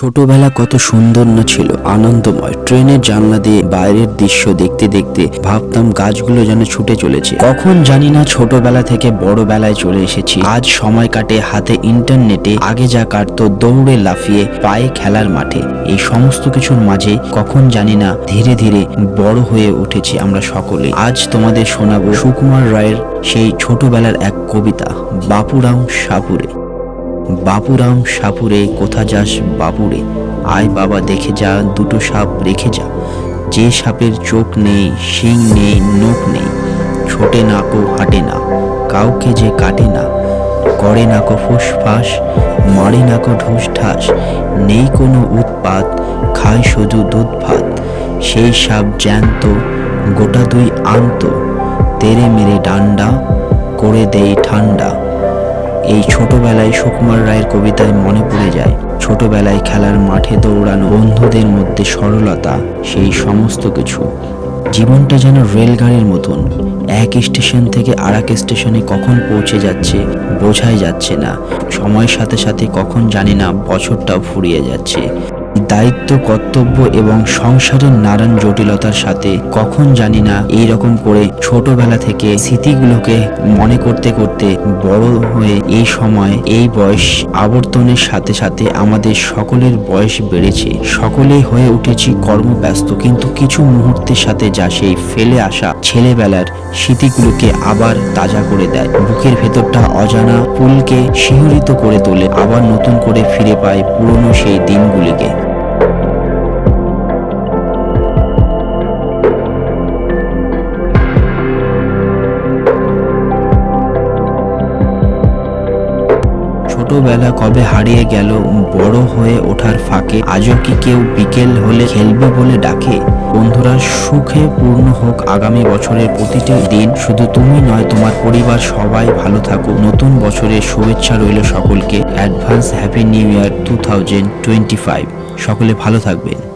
ছোটবেলা কত সুন্দর না ছিল, আনন্দময়। ট্রেনের জানলা দিয়ে বাইরের দৃশ্য দেখতে দেখতে ভাবতাম গাছগুলো যেন ছুটে চলেছে। কখন জানি না ছোটবেলা থেকে বড় বেলায় চলে এসেছি। আজ সময় কাটে হাতে ইন্টারনেটে, আগে যা কাটতো দৌড়ে লাফিয়ে পায়ে খেলার মাঠে। এই সমস্ত কিছুর মাঝে কখন জানি না ধীরে ধীরে বড় হয়ে উঠেছি আমরা সকলে। আজ তোমাদের শোনাবো সুকুমার রায়ের সেই ছোটবেলার এক কবিতা, বাপুরাম সাপুরে। বাপুরাম সাপুরে, কোথা যাস বাপুরে? আয় বাবা, দেখে যা, দুটো সাপ রেখে যা। যে সাপের চোখ নেই, শিং নেই নখ নেই, ছোটে না কো, হাঁটে না। কাউকে যে কাটে না, করে না কো ফুসফাস মারে না কো ঢুস ঠাস নেই কোনো উৎপাত, খায় শুধু দুধ ভাত। সেই সাপ জ্যান্ত, গোটা দুই আন্ত। তেরে মেরে ডান্ডা, করে দেই ঠান্ডা। ছোটবেলায় সুকুমার রায়ের কবিতায় মনে পড়ে যায়, ছোটবেলায় খেলার মাঠে দৌড়ানো বন্ধুদের মধ্যে সরলতা, সেই সমস্ত কিছু। জীবনটা যেন রেলগাড়ির মতন, এক স্টেশন থেকে আর এক স্টেশনে কখন পৌঁছে যাচ্ছে, বোঝাই যাচ্ছে না। সময়ের সাথে সাথে কখন জানি না বছরটাও ফুরিয়ে যাচ্ছে। দায়িত্ব, কর্তব্য এবং সংসারের নানান জটিলতার সাথে। কখন জানি না এই রকম করে ছোটবেলা থেকে স্মৃতিগুলোকে মনে করতে করতে বড় হয়ে এই সময়, এই বয়স আবর্তনের সাথে সাথে আমাদের সকলের বয়স বেড়েছে। সকলেই হয়ে উঠেছি কর্মব্যস্ত, কিন্তু কিছু মুহূর্তের সাথে যা সেই ফেলে আসা ছেলেবেলার স্মৃতিগুলোকে আবার তাজা করে দেয়। বুকের ভেতরটা অজানা ফুলকে শিহরিত করে তোলে, আবার নতুন করে ফিরে পায় পুরনো সেই দিনগুলিকে। ছোটবেলা কবে হারিয়ে গেল বড় হয়ে ওঠার ফাঁকে? আজও কি কেউ বিকেল হলে খেলবে বলে ডাকে? বন্ধুরা, সুখে পূর্ণ হোক আগামী বছরের প্রতিটি দিন। শুধু তুমি নয়, তোমার পরিবার, সবাই ভালো থাকো নতুন বছরের শুভেচ্ছা রইল সকলকে। Advance happy new year two thousand twenty five. সকলে ভালো থাকবেন।